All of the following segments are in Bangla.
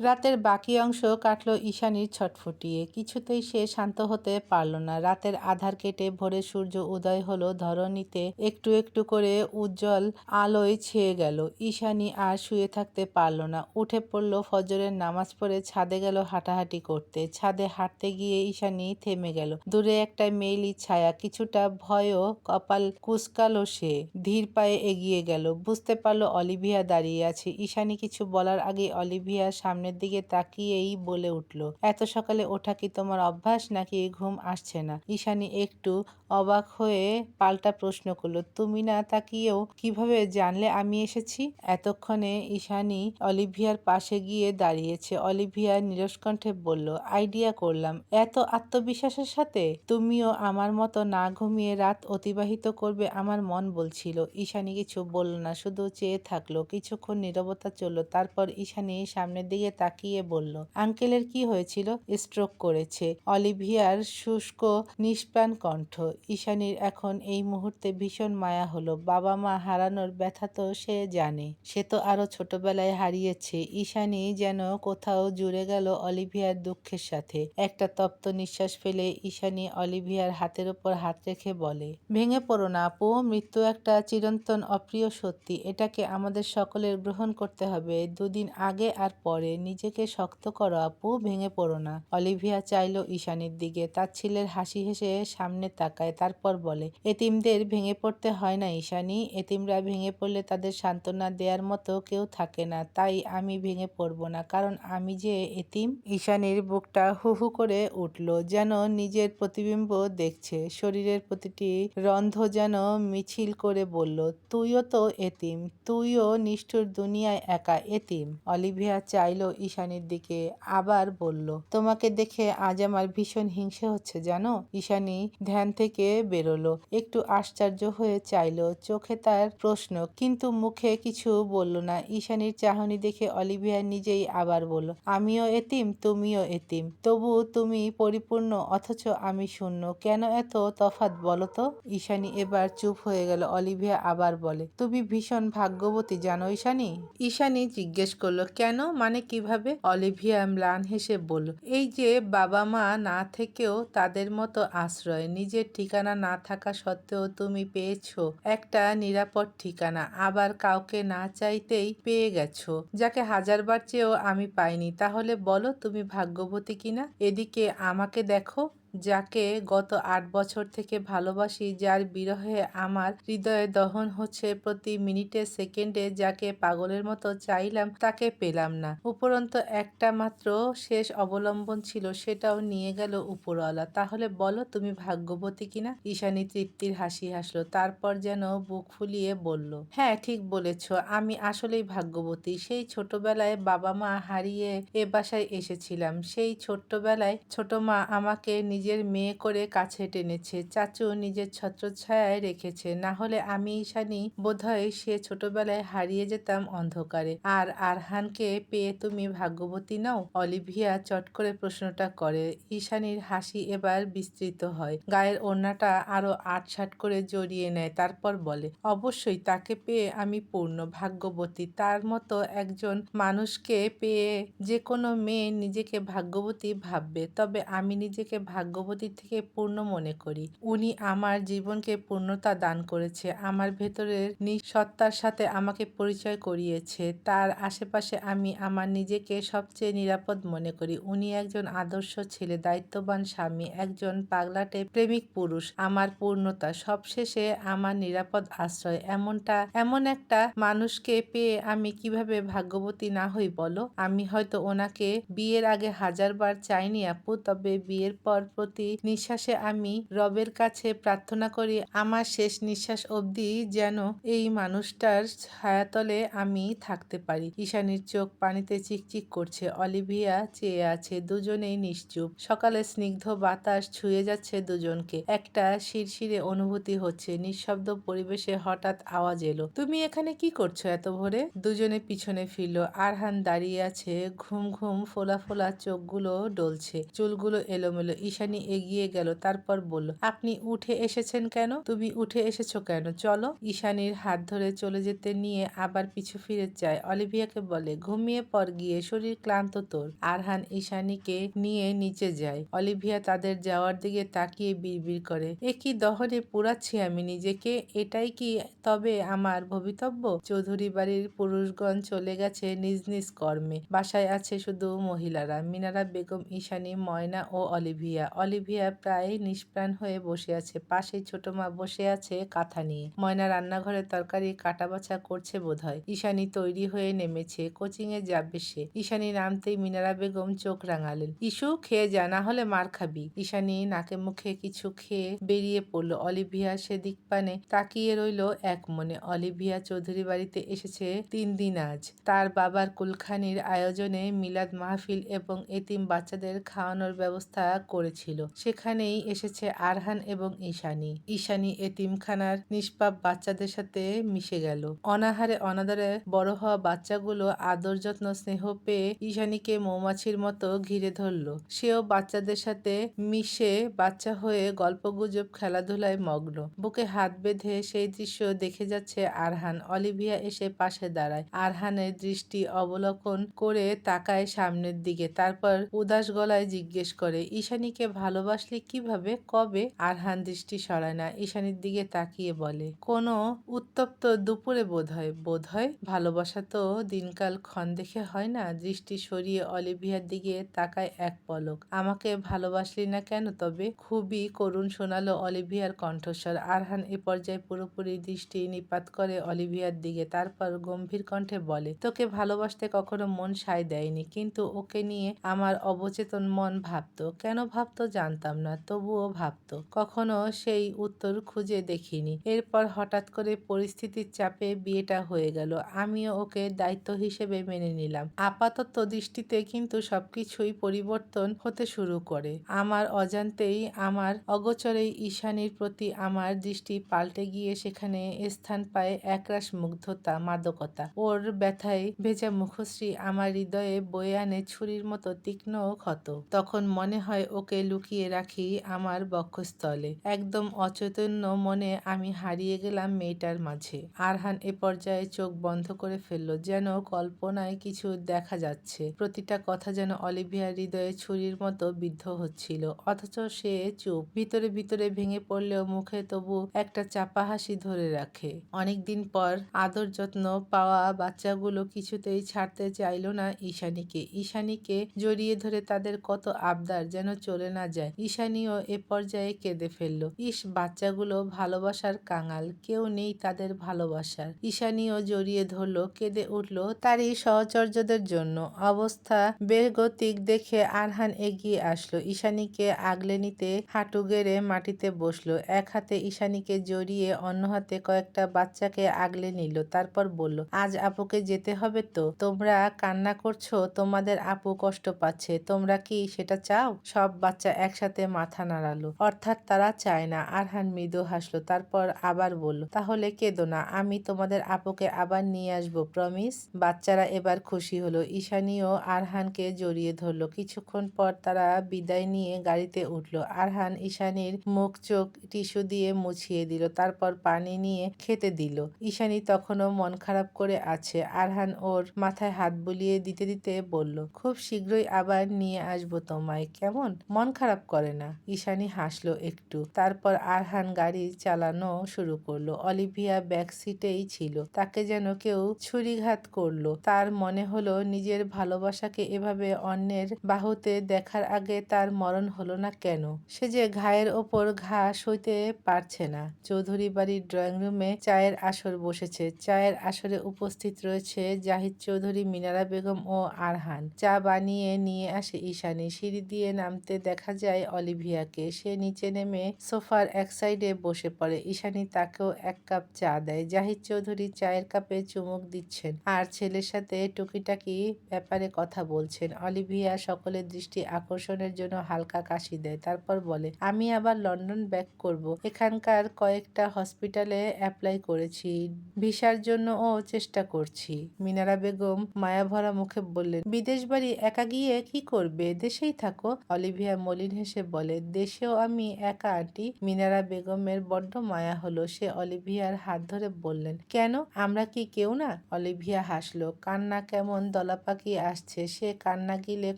রাতের বাকি অংশ কাটলো ঈশানীর ছটফটিয়ে কিছুতেই সে শান্ত হতে পারল না। রাতের আধার কেটে ভোরে সূর্য উদয় হলো ধরণীতে। একটু একটু করে উজ্জ্বল আলোয় ছেয়ে গেল। ঈশানী আর শুয়ে থাকতে পারল না। উঠে পড়ল ফজরের নামাজ পড়ে, ছাদে গেল হাঁটাহাঁটি করতে। ছাদে হাঁটতে গিয়ে ঈশানী থেমে গেল। দূরে একটা মেইলি ছায়া। কিছুটা ভয়ও কপাল কুসকালো সে। ধীর পায়ে এগিয়ে গেল। বুঝতে পারল অলিভিয়া দাঁড়িয়ে আছে। ঈশানী কিছু বলার আগে অলিভিয়া সামনের দিকে তাকিয়েই বলে উঠল, এত সকালে ওঠা কি তোমার অভ্যাস নাকি ঘুম আসছে না? ঈশানী একটু অবাক হয়ে পাল্টা প্রশ্ন করল, তুমি না তাকিয়েও কীভাবে জানলে আমি এসেছি? এতক্ষণে ঈশানী অলিভিয়ার পাশে গিয়ে দাঁড়িয়েছে। অলিভিয়া নিরস্কণ্ঠে বলল, আইডিয়া করলাম। এত আত্মবিশ্বাসের সাথে তুমিও আমার মতো না ঘুমিয়ে রাত অতিবাহিত করবে আমার মন বলছিল। ঈশানী কিছু বলল না, শুধু চেয়ে থাকল। কিছুক্ষণ নীরবতা চলল, তারপর ঈশানী সামনের দিকে তাকিয়ে বলল, আঙ্কেলের কি হয়েছিল? স্ট্রোক করেছে। অলিভিয়ার শুষ্ক, নিষ্প্রাণ কণ্ঠ, ঈশানীর এখন এই মুহূর্তে ভীষণ মায়া হলো। বাবা মা হারানোর ব্যথা তো সে জানে। সে তো আরও ছোটবেলায় হারিয়েছে। ঈশানী যেন কোথাও জুড়ে গেল অলিভিয়ার দুঃখের সাথে। একটা তপ্ত নিঃশ্বাস ফেলে ঈশানী অলিভিয়ার হাতের উপর হাত রেখে বলে, ভেঙে পড়ো না আপু, মৃত্যু একটা চিরন্তন অপ্রিয় সত্যি। এটাকে আমাদের সকলের গ্রহণ করতে হবে। দুদিন আগে আর পরে নিজেকে শক্ত করো, আপু। ভেঙে পড়ো না। অলিভিয়া চাইলো ঈশানীর দিকে। তার ছেলের হাসি হেসে সামনে তাকায়, তারপর বলে, এতিমদের ভেঙে পড়তে হয় না ঈশানি। এতিমরা ভেঙে পড়লে তাদের সান্ত্বনা দেওয়ার মতো কেউ থাকে না। তাই আমি ভেঙে পড়ব না, কারণ আমি যে এতিম। ঈশানীর বুকটা হু হু করে উঠল, যেন নিজের প্রতিবিম্ব দেখছে। শরীরের প্রতিটি রন্ধ যেন মিছিল করে বলল, তুইও তো এতিম। তুইও নিষ্ঠুর দুনিয়ায় একা এতিম। অলিভিয়া চাইলো ঈশানীর দিকে আবার বলল, তোমাকে দেখে আজ আমার ভীষণ হিংসে হচ্ছে, জানো? ঈশানী ধ্যান থেকে বেরোলো। একটু আশ্চর্য হয়ে চাইলো, চোখে তার প্রশ্ন, কিন্তু মুখে কিছু বলল না। ঈশানীর চাহনি দেখে অলিভিয়া নিজেই আবার বলল, আমিও এতিম, তুমিও এতিম। তবু তুমি পরিপূর্ণ, অথচ আমি শূন্য। কেন এত তফাত বলো তো? ঈশানী এবার চুপ হয়ে গেল। অলিভিয়া আবার বলে, তুমি ভীষণ ভাগ্যবতী, জানো ঈশানী? ঈশানী জিজ্ঞেস করল, কেন? মানে কীভাবে অলিভিয়া ম্লান হেসে বলল, এই যে বাবা মা না থেকেও তাদের মতো আশ্রয়, নিজের ঠিকানা না থাকা সত্ত্বেও তুমি পেয়েছ একটা নিরাপদ ঠিকানা, আবার কাউকে না চাইতেই পেয়ে গেছো, যাকে হাজারবার চেয়েও আমি পাইনি, তাহলে বলো তুমি ভাগ্যবতী কিনা? এদিকে আমাকে দেখো। যাকে গত আট বছর থেকে ভালোবাসি, যার বিরহে আমার হৃদয়ে দহন হচ্ছে প্রতি মিনিটে, সেকেন্ডে যাকে পাগলের মতো চাইলাম, তাকে পেলাম না। উপরন্ত একটা মাত্র শেষ অবলম্বন ছিল, সেটাও নিয়ে গেল উপরওয়ালা। তাহলে বলো, তুমি ভাগ্যবতী কিনা ঈশানী তৃপ্তির হাসি হাসলো, তারপর যেন বুক ফুলিয়ে বলল হ্যাঁ ঠিক বলেছ, আমি আসলেই ভাগ্যবতী। সেই ছোটবেলায় বাবা মা হারিয়ে এ বাসায় এসেছিলাম। সেই ছোট্টবেলায় ছোট মা আমাকে নিজের মেয়ে করে কাছে টেনেছে, চাচু নিজের ছত্রছায়ায় রেখেছে। না হলে আমি ঈশানী বোধহয় সে ছোটবেলায় হারিয়ে যেতাম অন্ধকারে। আর আরহানকে পেয়ে তুমি ভাগ্যবতী নাও? অলিভিয়া চট করে প্রশ্নটা করে। ঈশানীর হাসি এবার বিস্তৃত হয়। গায়ের ওড়নাটা আরও আটসাট করে জড়িয়ে নেয়, তারপর বলে, অবশ্যই তাকে পেয়ে আমি পূর্ণ ভাগ্যবতী। তার মতো একজন মানুষকে পেয়ে যে কোনো মেয়ে নিজেকে ভাগ্যবতী ভাববে। তবে আমি নিজেকে ভাগ্যবতীর থেকে পূর্ণ মনে করি। উনি আমার জীবনকে পূর্ণতা দান করেছে, আমার ভেতরের নিঃসত্তার সাথে আমাকে পরিচয় করিয়েছে, তার আশেপাশে আমি আমার নিজেকে সবচেয়ে নিরাপদ মনে করি। উনি একজন আদর্শ ছেলে, দায়িত্ববান স্বামী, একজন পাগলাটে প্রেমিক পুরুষ, আমার পূর্ণতা। সবশেষে আমার নিরাপদ আশ্রয়। এমনটা, এমন একটা মানুষকে পেয়ে আমি কীভাবে ভাগ্যবতী না হই বলো? আমি হয়তো ওনাকে বিয়ের আগে হাজারবার চাইনি আপু, তবে বিয়ের পর প্রতি নিঃশ্বাসে আমি রবের কাছে প্রার্থনা করি, আমার শেষ নিঃশ্বাস অবধি যেন এই মানুষটার ছায়াতলে আমি থাকতে পারি। ঈশানীর চোখ পানিতে চিকচিক করছে, অলিভিয়া চেয়ে আছে, দুজনেই নিশ্চুপ। সকালে স্নিগ্ধ বাতাস ছুঁয়ে যাচ্ছে দুজনকে, একটা শিরশিরে অনুভূতি হচ্ছে, নিঃশব্দ পরিবেশে হঠাৎ আওয়াজ এলো, তুমি এখানে কি করছ এত ভোরে? দুজনে পিছনে ফিরল, আরহান দাঁড়িয়ে আছে, ঘুম ঘুম, ফোলা ফোলা চোখগুলো ডলছে, চুলগুলো এলোমেলো, ঈশানী ঈশানী এগিয়ে গেল, তারপর বলল, আপনি উঠে এসেছেন কেন? তুমি উঠে এসেছ কেন? চলো। ঈশানীর হাত ধরে চলে যেতে নিয়ে আবার পিছু ফিরে যায়। অলিভিয়াকে বলে, ঘুমিয়ে পর গিয়ে, শরীর ক্লান্ত তোর। আরহান ঈশানীকে নিয়ে নিচে যায়। অলিভিয়া তাদের যাওয়ার দিকে তাকিয়ে বিড়বিড় করে, এ কি দহনে পুরাচ্ছি আমি নিজেকে? এটাই কি তবে আমার ভবিতব্য? চৌধুরী বাড়ির পুরুষগণ চলে গেছে নিজ নিজ কর্মে। বাসায় আছে শুধু মহিলারা, মিনারা বেগম, ঈশানী, ময়না ও অলিভিয়া। অলিভিয়া প্রায় নিষ্প্রাণ হয়ে বসে আছে। পাশে ছোট মা বসে আছে কাঁথা নিয়ে। ময়না রান্নাঘরে তরকারি কাটা বাছা করছে বোধহয়। ঈশানী তৈরি হয়ে নেমেছে। কোচিং এ যাবে সে। ঈশানী নামতেই মিনারা বেগম চোখ রাঙালেন। ইস্যু খেয়ে যা, না হলে মার খাবি। ঈশানী নাকে মুখে কিছু খেয়ে বেরিয়ে পড়ল। অলিভিয়া সেদিক পানে তাকিয়ে রইল এক মনে। অলিভিয়া চৌধুরী বাড়িতে এসেছে তিন দিন আজ। তার বাবার কুলখানির আয়োজনে মিলাদ মাহফিল এবং এতিম বাচ্চাদের খাওয়ানোর ব্যবস্থা করেছিল। সেখানেই এসেছে আরহান এবং ঈশানী। ঈশানী এতিমখানার নিষ্পাপ বাচ্চাদের সাথে মিশে গেল। অনাহারে অনাদরে বড় হওয়া বাচ্চাগুলো আদর যত্ন, স্নেহ পেয়ে ঈশানীকে মৌমাছির মতো ঘিরে ধরল। সেও বাচ্চাদের সাথে মিশে বাচ্চা হয়ে গল্পগুজব, খেলাধুলায় মগ্ন। বুকে হাত বেঁধে সেই দৃশ্য দেখে যাচ্ছে আরহান। অলিভিয়া এসে পাশে দাঁড়ায়। আরহানের দৃষ্টি অবলোকন করে তাকায় সামনের দিকে। তারপর উদাস গলায় জিজ্ঞেস করে, ঈশানীকে ভালোবাসলে কীভাবে, কবে আরহান দৃষ্টি সরায় না? ঈশানীর দিকে তাকিয়ে বলে, কোনো উত্তপ্ত দুপুরে বোধ হয় বোধ হয় ভালোবাসা তো দিনকাল ক্ষণ দেখে হয় না? দৃষ্টি সরিয়ে অলিভিয়ার দিকে তাকায় এক পলক, আমাকে ভালোবাসলি না কেন তবে? খুবই করুণ শোনালো অলিভিয়ার কণ্ঠস্বর। আরহান এ পর্যায়ে পুরোপুরি দৃষ্টি নিপাত করে অলিভিয়ার দিকে, তারপর গম্ভীর কণ্ঠে বলে, তোকে ভালোবাসতে কখনো মন সায় দেয়নি, কিন্তু ওকে নিয়ে আমার অবচেতন মন ভাবতো। কেন ভাবতো? জানতাম না, তবুও ভাবতো। কখনো সেই উত্তর খুঁজে দেখিনি। এরপর হঠাৎ করে পরিস্থিতির চাপে বিয়েটা হয়ে গেল। আমিও ওকে দায়িত্ব হিসেবে মেনে নিলাম। আপাতত দৃষ্টিতে কিন্তু সবকিছুই পরিবর্তন হতে শুরু করে। আমার অজান্তেই আমার অগোচরেই ঈশানীর প্রতি আমার দৃষ্টি পাল্টে গিয়ে সেখানে স্থান পায় একরাশ মুগ্ধতা মাদকতা। ওর ব্যথায় ভেজা মুখশ্রী আমার হৃদয়ে বয়ে আনে ছুরির মতো তীক্ষ্ণ ক্ষত। তখন মনে হয় ওকে লুকিয়ে রাখি আমার বক্ষস্থলে। একদম অচৈতন্য মনে আমি হারিয়ে গেলাম মেয়েটার মাঝে। আরহান এ পর্যায়ে চোখ বন্ধ করে ফেলল, যেন কল্পনায় কিছু দেখা যাচ্ছে। প্রতিটা কথা যেন অলিভিয়ার হৃদয়ে ছুরির মতো বিদ্ধ হচ্ছিল, অথচ সে চুপ। ভিতরে ভিতরে ভেঙে পড়লেও মুখে তবু একটা চাপা হাসি ধরে রাখে। অনেকদিন পর আদর যত্ন পাওয়া বাচ্চাগুলো কিছুতেই ছাড়তে চাইল না ঈশানীকে। ঈশানীকে জড়িয়ে ধরে তাদের কত আবদার যেন চলে না যায়। ঈশানীও এ পর্যায়ে কেঁদে ফেলল। ইস, বাচ্চাগুলো ভালোবাসার কাঙাল। কেউ নেই তাদের ভালোবাসার। ঈশানীও জড়িয়ে ধরলো, কেঁদে উঠল তারই সহচর্যদের জন্য। অবস্থা বেগতিক দেখে আরহান এগিয়ে আসলো। ঈশানীকে আগলে নিতে হাঁটু গেড়ে মাটিতে বসল। এক হাতে ঈশানীকে জড়িয়ে অন্য হাতে কয়েকটা বাচ্চাকে আগলে নিল। তারপর বলল, আজ আপুকে যেতে হবে তো? তোমরা কান্না করছ? তোমাদের আপু কষ্ট পাচ্ছে। তোমরা কি সেটা চাও? সব বাচ্চা একসাথে মাথা নাড়ালো। অর্থাৎ তারা চায় না। আরহান মৃদু হাসলো, তারপর আবার বলল, তাহলে কেঁদো না, আমি তোমাদের আপুকে আবার নিয়ে আসব, প্রমিস? বাচ্চারা এবার খুশি হলো। ঈশানীও আরহানকে জড়িয়ে ধরলো। কিছুক্ষণ পর তারা বিদায় নিয়ে গাড়িতে উঠল। আরহান ঈশানীর মুখ, চোখ টিস্যু দিয়ে মুছিয়ে দিল, তারপর পানি নিয়ে খেতে দিল। ঈশানী তখনও মন খারাপ করে আছে। আরহান ওর মাথায় হাত বুলিয়ে দিতে দিতে বলল, খুব শীঘ্রই আবার নিয়ে আসব তোমায়, কেমন? মন খারাপ করে না। ঈশানী হাসলো একটু। তারপর আরহান গাড়ি চালানো শুরু করল। অলিভিয়া ব্যাক সিটেই ছিল। তাকে যেন কেউ ছুরিঘাত করল। তার মনে হলো নিজের ভালোবাসাকে এভাবে অন্যের বাহুতে দেখার আগে তার মরণ হলো না কেন? সে যে ঘায়ের ওপর ঘা সইতে পারছে না। চৌধুরী বাড়ির ড্রয়িং রুমে চায়ের আসর বসেছে। চায়ের আসরে উপস্থিত রয়েছে জাহিদ চৌধুরী, মিনারা বেগম ও আরহান। চা বানিয়ে নিয়ে আসে ঈশানি। সিঁড়ি দিয়ে নামতে দেখা যায় অলিভিয়াকে। সে নিচে নেমে সোফার এক সাইডে বসে পড়ে। ঈশানী তাকেও এক কাপ চা দেয়। জাহিদ চৌধুরী চায়ের কাপে চুমুক দিচ্ছেন আর ছেলের সাথে টুকিটাকি ব্যাপারে কথা বলছেন। অলিভিয়া সকলের দৃষ্টি আকর্ষণের জন্য হালকা কাশি দেয়। তারপর বলে, আমি আবার লন্ডন ব্যাক করব। এখানকার কয়েকটা হসপিটালে অ্যাপ্লাই করেছি। ভিসার জন্য ও চেষ্টা করছি। মিনারা বেগম মায়াভরা মুখে বললেন বিদেশ বাড়ি একা গিয়ে কি করবে? দেশেই থাকো। অলিভিয়া মলিন মলিন হেসে বলে, দেশেও আমি একা আন্টি, মিনারা বেগমের বড্ড মায়া হলো। সে অলিভিয়ার হাত ধরে বললেন, কেন? আমরা কি কেউ না? অলিভিয়া হাসলো, কান্না কেমন দলাপাকি আসছে? সে কান্না গিলে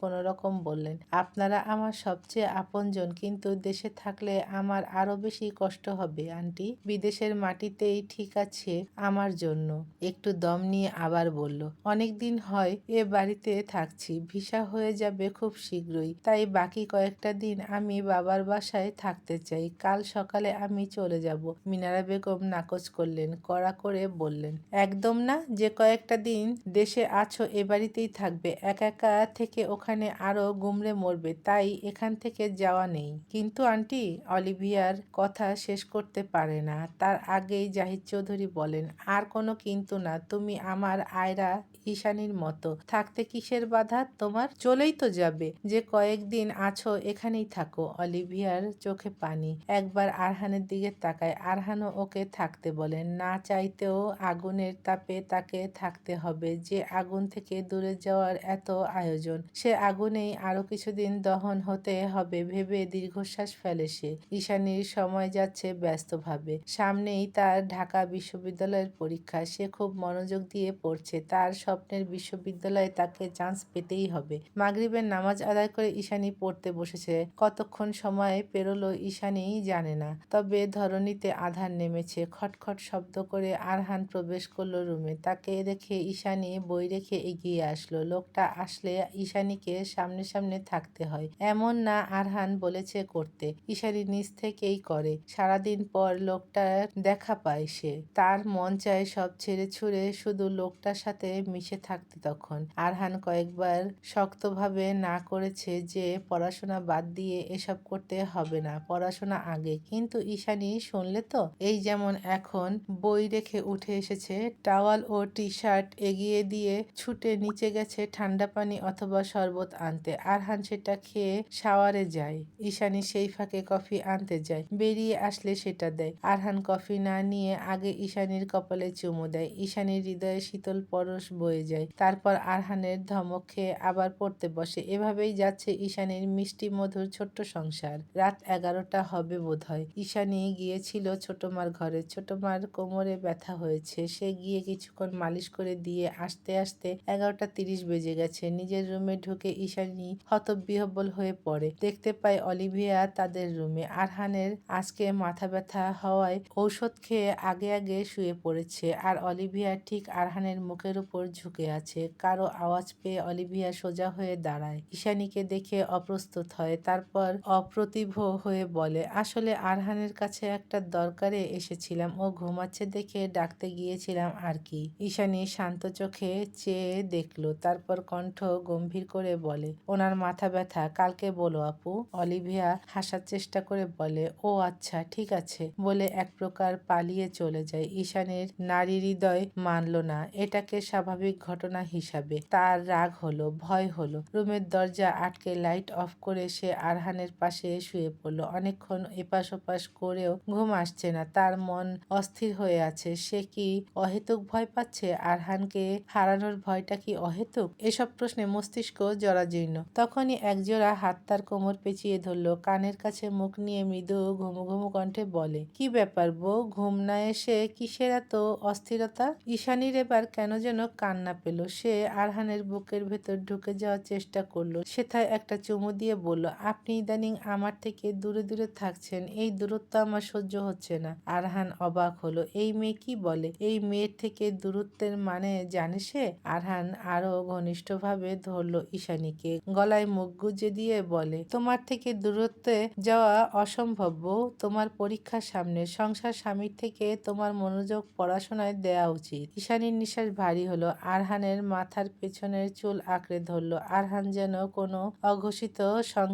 কোনো রকম বললেন, আপনারা আমার সবচেয়ে আপনজন, কিন্তু দেশে থাকলে আমার আরও বেশি কষ্ট হবে, আন্টি। বিদেশের মাটিতেই ঠিক আছে আমার জন্য। একটু দম নিয়ে আবার বলল, অনেক দিন হয় এ বাড়িতে থাকছি, ভিসা হয়ে যাবে খুব শীঘ্রই, তাই বাকি কয়েকটা দিন আমি বাবার বাসায় থাকতে চাই। কাল সকালে আমি চলে যাব। মিনারা বেগম নাকচ করলেন, কড়া করে বললেন, একদম না, যে কয়েকটা দিন দেশে আছো এ বাড়িতেই থাকবে। একা একা থেকে ওখানে আরও গুমড়ে মরবে, তাই এখান থেকে যাওয়া নেই। কিন্তু আন্টি, অলিভিয়ার কথা শেষ করতে পারে না। তার আগেই জাহিদ চৌধুরী বলেন, আর কোনো কিন্তু না, তুমি আমার আয়রা ঈশানীর মতো। থাকতে কিসের বাধা তোমার? চলেই তো যাবে। যে কয়েকদিন আছো এখানেই থাকো, অলিভিয়ার চোখে পানি। একবার আরহানের দিকে তাকায়, আরহানও ওকে থাকতে বলেন না চাইতেও আগুনের তাপে তাকে থাকতে হবে। যে আগুন থেকে দূরে যাওয়ার এত আয়োজন, সে আগুনেই আরও কিছুদিন দহন হতে হবে ভেবে দীর্ঘশ্বাস ফেলে সে। ঈশানীর সময় যাচ্ছে ব্যস্তভাবে। সামনেই তার ঢাকা বিশ্ববিদ্যালয়ের পরীক্ষা। সে খুব মনোযোগ দিয়ে পড়ছে। তার স্বপ্নের বিশ্ববিদ্যালয়ে তাকে চান্স পেতেই হবে। মাগরিবের নামাজ আদায় করে ঈশানী পড়তে বসেছে। কতক্ষণ সময় পেরোলো ঈশানী জানে না। তবে ধরণীতে আধার নেমেছে, খটখট শব্দ করে আরহান প্রবেশ করল রুমে। তাকে দেখে ঈশানি বই রেখে এগিয়ে আসলো। লোকটা আসলে ঈশানীকে সামনে সামনে থাকতে হয়। এমন না আরহান বলেছে করতে। ঈশানি নিজ থেকেই করে। সারাদিন পর লোকটার দেখা পায় সে। তার মন চায় সব ছেড়ে ছুড়ে শুধু লোকটার সাথে মিশে থাকতে তখন। আরহান কয়েকবার শক্তভাবে না করেছে যে পড়াশোনা বাদ দিয়ে এসব করতে হবে না, পড়াশোনা আগে। কিন্তু ঈশানি শুনলে তো? এই যেমন এখন বই রেখে উঠে এসেছে, টাওয়াল ও টি শার্ট এগিয়ে দিয়ে ছুটে নিচে গেছে ঠান্ডা পানি অথবা শরবত আনতে। আরহান সেটা খেয়ে শাওয়ারে যায়, ঈশানি সেই ফাঁকে কফি আনতে যায়, বেরিয়ে আসলে সেটা দেয়। আরহান কফি না নিয়ে আগে ঈশানীর কপালে চুমু দেয়, ঈশানীর হৃদয়ে শীতল পরশ বয়ে যায়। তারপর আরহানের ধমক খেয়ে আবার পড়তে বসে। এভাবেই যাচ্ছে ঈশানীর মিষ্টি মধুর ছোট্ট সংসার। রাত এগারোটা হবে বোধহয়। ঈশানী গিয়েছিল ছোট মার ঘরে। ছোট মার কোমরে ব্যথা হয়েছে। সে গিয়ে কিছুক্ষণ মালিশ করে দিয়ে আসতে আসতে এগারোটা তিরিশ বেজে গেছে। নিজের রুমে ঢুকে ঈশানী হতবিহবল হয়ে পড়ে। দেখতে পায় অলিভিয়া তাদের রুমে। আরহানের আজকে মাথা ব্যথা হওয়ায় ঔষধ খেয়ে আগে আগে শুয়ে পড়েছে। আর অলিভিয়া ঠিক আরহানের মুখের উপর ঝুঁকে আছে। কারও আওয়াজ পেয়ে অলিভিয়া সোজা হয়ে দাঁড়ায়। ঈশানীকে দেখে অপ্রস্তুত হয়। তারপর অপ্রতিভ হয়ে বলে, আসলে আরহানের কাছে একটা দরকারে এসেছিলাম। ও ঘুমাচ্ছে দেখে ডাকতে গিয়েছিলাম আর কি। ঈশানী শান্ত চোখে চেয়ে দেখল, তারপর কণ্ঠ গম্ভীর করে বলে, ওনার মাথা ব্যথা, কালকে বলো আপু। অলিভিয়া হাসার চেষ্টা করে বলে, ও আচ্ছা ঠিক আছে। বলে এক প্রকার পালিয়ে চলে যায়। ঈশানের নারী হৃদয় মানল না, এটাকে স্বাভাবিক ঘটনা হিসাবে। তার রাগ হলো, ভয় হলো। রুমের দরজা আটকে, লাইট অফ করে সে আরহানের পাশে শুয়ে পড়ল। অনেকক্ষণ এপাশ ওপাশ করেও ঘুম আসছে না। তার মন অস্থির হয়ে আছে। সে কি অহেতুক ভয় পাচ্ছে? আরহানকে হারানোর ভয়টা কি অহেতুক? এসব প্রশ্নে মস্তিষ্ক জরাজীর্ণ। তখনই একজোড়া হাত তার কোমর পেঁচিয়ে ধরলো। কানের কাছে মুখ নিয়ে মৃদু ঘুমু ঘুমু কণ্ঠে বলে, কি ব্যাপার বউ? ঘুম না এসে কিসের এত অস্থিরতা? ঈশানীর এবার কেন যেন কান্না পেল। সে আরহানের বুকের ভেতর ঢুকে যাওয়ার চেষ্টা করল। সেথায় একটা চুমু দিয়ে বলল আপনি ইদানিং আমার থেকে দূরে দূরে থাকছেন। এই দূরত্ব আমার সহ্য হচ্ছে না। আরহান অবাক হলো। এই মেয়ে কি বলে? এই মেয়ের থেকে দূরত্বের মানে জানে সে? আরহান আরও ঘনিষ্ঠভাবে ধরলো ঈশানীকে। গলায় মুখ গুজে দিয়ে বলে, তোমার থেকে দূরত্বে যাওয়া অসম্ভব তোমার পরীক্ষার সামনে। সংসার স্বামীর থেকে তোমার মনোযোগ পড়াশোনায় দেওয়া উচিত। ঈশানীর নিঃশ্বাস ভারী হলো। আরহানের মাথার পেছনের চুল আঁকড়ে ধরলো। আরহান যেন কোনো অঘোষিত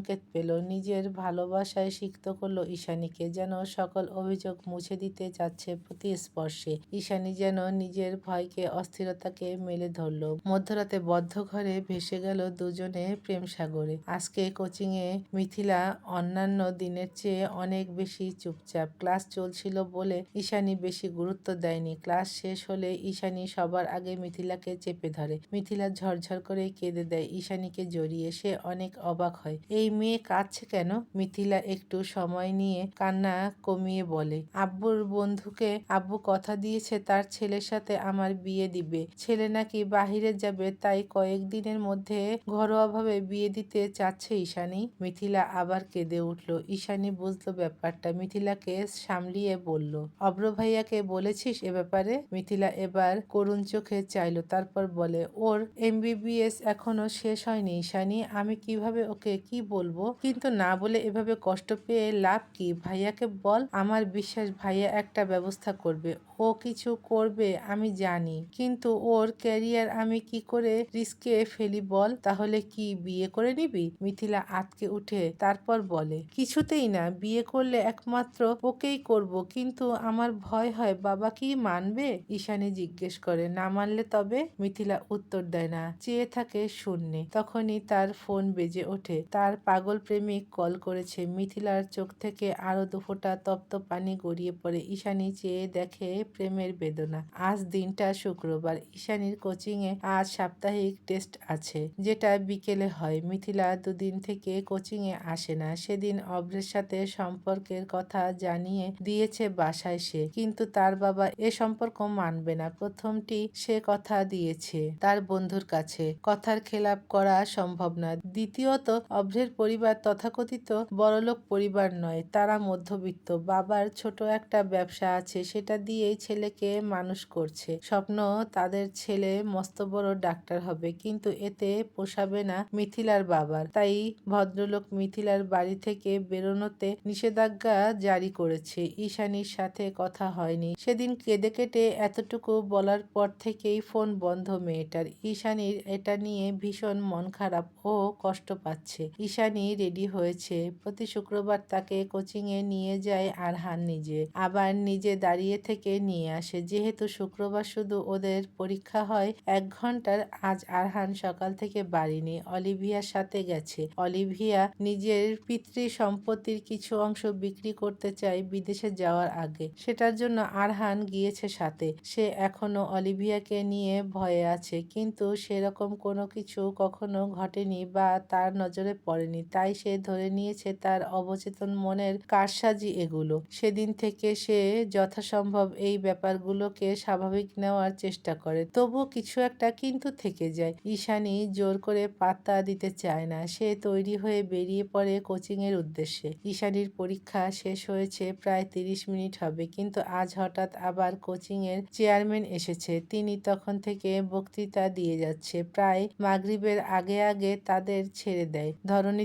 সংকেত পেল। নিজের ভালোবাসায় সিক্ত করল ঈশানীকে। যেন সকল অভিযোগ মুছে দিতে যাচ্ছে প্রতি স্পর্শে ঈশানী যেন নিজের ভয়কে, অস্থিরতাকে মেলে ধরলো। মধ্যরাতে বদ্ধ ঘরে ভেসে গেল দুজনে প্রেম সাগরে। আজকে কোচিংয়ে মিথিলা অন্যান্য দিনের চেয়ে অনেক বেশি চুপচাপ। ক্লাস চলছিল বলে ঈশানী বেশি গুরুত্ব দেয়নি। ক্লাস শেষ হলে ঈশানী সবার আগে মিথিলাকে চেপে ধরে। মিথিলা ঝরঝর করে কেঁদে দেয়। ঈশানীকে জড়িয়ে সে অনেক অবাক হয়। এই মেয়ে কাঁদছে কেন? মিথিলা একটু সময় নিয়ে কান্না কমিয়ে বলে, আব্বুর বন্ধুকে আব্বু কথা দিয়েছে, তার ছেলের সাথে আমার বিয়ে দিবে। ছেলে নাকি বাহিরে যাবে, তাই কয়েকদিনের মধ্যে ঘরোয়াভাবে বিয়ে দিতে চাচ্ছে ঈশানী। মিথিলা আবার কেঁদে উঠল। ঈশানী বুঝলো ব্যাপারটা। মিথিলাকে সামলিয়ে বলল অব্র ভাইয়াকে বলেছিস এ ব্যাপারে? মিথিলা এবার করুণ চোখে চাইলো, তারপর বলে, ওর এমবিবিএস এখনও শেষ হয়নি ঈশানী। আমি কীভাবে ওকে কি বলব, কিন্তু না বলে এভাবে কষ্ট পেয়ে লাভ কি? ভাইয়াকে বল, আমার বিশ্বাস ভাইয়া একটা ব্যবস্থা করবে। ও কিছু করবে, আমি জানি। কিন্তু ওর ক্যারিয়ার আমি কি করে রিস্কে ফেলি বল? তাহলে কি বিয়ে করে নিবি? মিথিলা আতকে উঠে, তারপর বলে, কিছুতেই না, বিয়ে করলে একমাত্র ওকেই করব। কিন্তু আমার ভয় হয়, বাবা কি মানবে? ঈশানী জিজ্ঞেস করে, না মানলে তবে? মিথিলা উত্তর দেয় না, চেয়ে থাকে শূন্যে। তখনই তার ফোন বেজে ওঠে। তার পাগল প্রেমিক কল করেছে। মিথিলার চোখ থেকে আরও দুফোঁটা তপ্ত পানি গড়িয়ে পড়ে। ঈশানী চেয়ে দেখে প্রেমের বেদনা। আজ দিনটা শুক্রবার। ঈশানীর কোচিংয়ে আজ সাপ্তাহিক টেস্ট আছে, যেটা বিকেলে হয়। মিথিলা দুদিন থেকে কোচিংয়ে আসে না। সেদিন অব্রের সাথে সম্পর্কের কথা জানিয়ে দিয়েছে বাসায় সে। কিন্তু তার বাবা এ সম্পর্ক মানবে না। প্রথমটি সে কথা দিয়েছে তার বন্ধুর কাছে। কথার খেলাপ করা সম্ভব না দ্বিতীয়ত, অভ্রের পরিবার তথাকথিত বড়লোক পরিবার নয়, তারা মধ্যবিত্ত। বাবার ছোট একটা ব্যবসা আছে, সেটা দিয়েই ছেলেকে মানুষ করছে। স্বপ্ন তাদের ছেলে মস্ত বড় ডাক্তার হবে, কিন্তু এতে পোষাবে না মিথিলার বাবার। তাই ভদ্রলোক মিথিলার বাড়ি থেকে বেরোনোতে নিষেধাজ্ঞা জারি করেছে। ঈশানীর সাথে কথা হয়নি। সেদিন কেঁদে কেটে এতটুকু বলার পর থেকেই ফোন বন্ধ মেয়েটার। ঈশানীর এটা নিয়ে ভীষণ মন খারাপ ও কষ্ট পাচ্ছে। ঈশানী রেডি হয়েছে। প্রতি শুক্রবার তাকে কোচিংয়ে নিয়ে যায় আরহান নিজে। আবার নিজে দাঁড়িয়ে থেকে নিয়ে আসে। যেহেতু শুক্রবার শুধু ওদের পরীক্ষা হয়, এক ঘণ্টার আজ আরহান সকাল থেকে বাড়ি অলিভিয়ার সাথে গেছে। অলিভিয়া নিজের পিতৃ সম্পত্তির কিছু অংশ বিক্রি করতে চায় বিদেশে যাওয়ার আগে। সেটার জন্য আরহান গিয়েছে সাথে। সে এখনও অলিভিয়াকে নিয়ে ভয়ে আছে, কিন্তু সেরকম কোনো কিছু কখনো ঘটেনি বা তার নজরে পড়েনি। তাই সে ধরে নিয়েছে তার অবচেতন মনের কারসাজি এগুলো। সেদিন থেকে সে যথাসম্ভব এই ব্যাপারগুলোকে স্বাভাবিক নেওয়ার চেষ্টা করে। তবু কিছু একটা কিন্তু থেকে যায়। ঈশানী জোর করে পাত্তা দিতে চায় না। সে তৈরি হয়ে বেরিয়ে পড়ে কোচিং এর উদ্দেশ্যে। ঈশানীর পরীক্ষা শেষ হয়েছে প্রায় তিরিশ মিনিট হবে। কিন্তু আজ হঠাৎ আবার কোচিং এর চেয়ারম্যান এসেছে। তিনি তখন থেকে বক্তৃতা দিয়ে যাচ্ছে। প্রায় মাগরিবের আগে আগে তাদের ছেড়ে দেয়।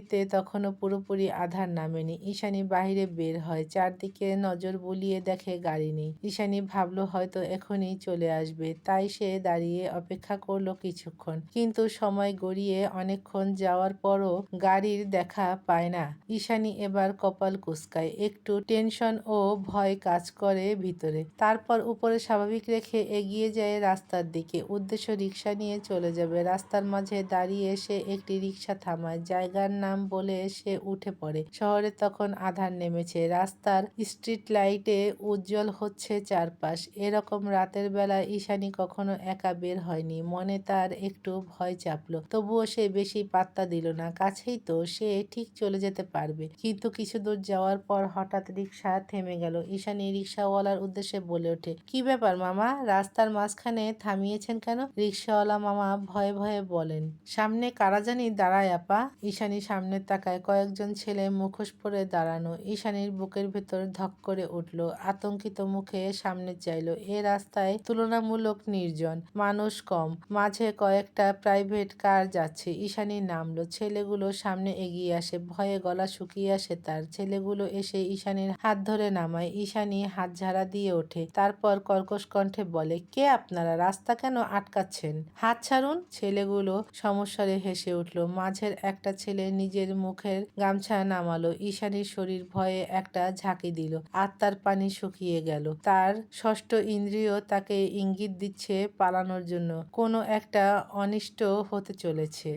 ধরণীতে তখনও পুরোপুরি আধার নামেনি। ঈশানি বাহিরে বের হয়, চারদিকে নজর বুলিয়ে দেখে গাড়ি নেই। ঈশানি ভাবলো, হয়তো এখনই চলে আসবে। তাই সে দাঁড়িয়ে অপেক্ষা করল কিছুক্ষণ। কিন্তু সময় গড়িয়ে অনেকক্ষণ যাওয়ার পরও গাড়ির দেখা পায় না। ঈশানি এবার কপাল কুসকায় একটু টেনশন ও ভয় কাজ করে ভিতরে। তারপর উপরে স্বাভাবিক রেখে এগিয়ে যায় রাস্তার দিকে। উদ্দেশ্য রিক্সা নিয়ে চলে যাবে। রাস্তার মাঝে দাঁড়িয়ে সে একটি রিক্সা থামায়। জায়গার নাম বলে সে উঠে পড়ে। শহরে তখন আধার নেমেছে। রাস্তার স্ট্রিট লাইটে উজ্জ্বল হচ্ছে চারপাশ। এরকম রাতের বেলা ঈশানী কখনো একা বের হয়নি। মনে তার একটু ভয় চাপলো। তবুও সে বেশি পাত্তা দিল না। কাছেই তো সে ঠিক চলে যেতে পারবে। কিন্তু কিছু দূর যাওয়ার পর হঠাৎ রিক্সা থেমে গেল। ঈশানী রিক্সাওয়ালার উদ্দেশ্যে বলে ওঠে, কি ব্যাপার মামা? রাস্তার মাঝখানে থামিয়েছেন কেন? রিক্সাওয়ালা মামা ভয়ে ভয়ে বলেন, সামনে কারা জানি দাঁড়ায় আপা? ঈশানি ঈশানী সামনে তাকায় কয়েকজন ছেলে মুখোশ পরে দাঁড়ানো। ঈশানীর বুকের ভেতর ধক করে উঠল। আতঙ্কিত মুখে সামনে চাইল। এ রাস্তায় তুলনামূলক নির্জন, মানুষ কম। মাঝে কয়েকটা প্রাইভেট কার যাচ্ছে। ঈশানী নামলো। ছেলেগুলো সামনে এগিয়ে আসে। ভয়ে গলা শুকিয়ে আসে তার। ছেলেগুলো এসে ঈশানীর হাত ধরে নামায়। ঈশানী হাত ঝাড়া দিয়ে ওঠে। তারপর কর্কশ কণ্ঠে বলে, কে আপনারা? রাস্তা কেন আটকাচ্ছেন? হাত ছাড়ুন? ছেলেগুলো সমস্যারে হেসে উঠল। মাঝের একটা ছেলে নিজের মুখের গামছা নামালো। ঈশানীর শরীর ভয়ে একটা ঝাঁকি দিল। আত্মার পানি শুকিয়ে গেল। তার ষষ্ঠ ইন্দ্রিয় তাকে ইঙ্গিত দিচ্ছে পালানোর জন্য। কোনো একটা অনিষ্ট হতে চলেছে।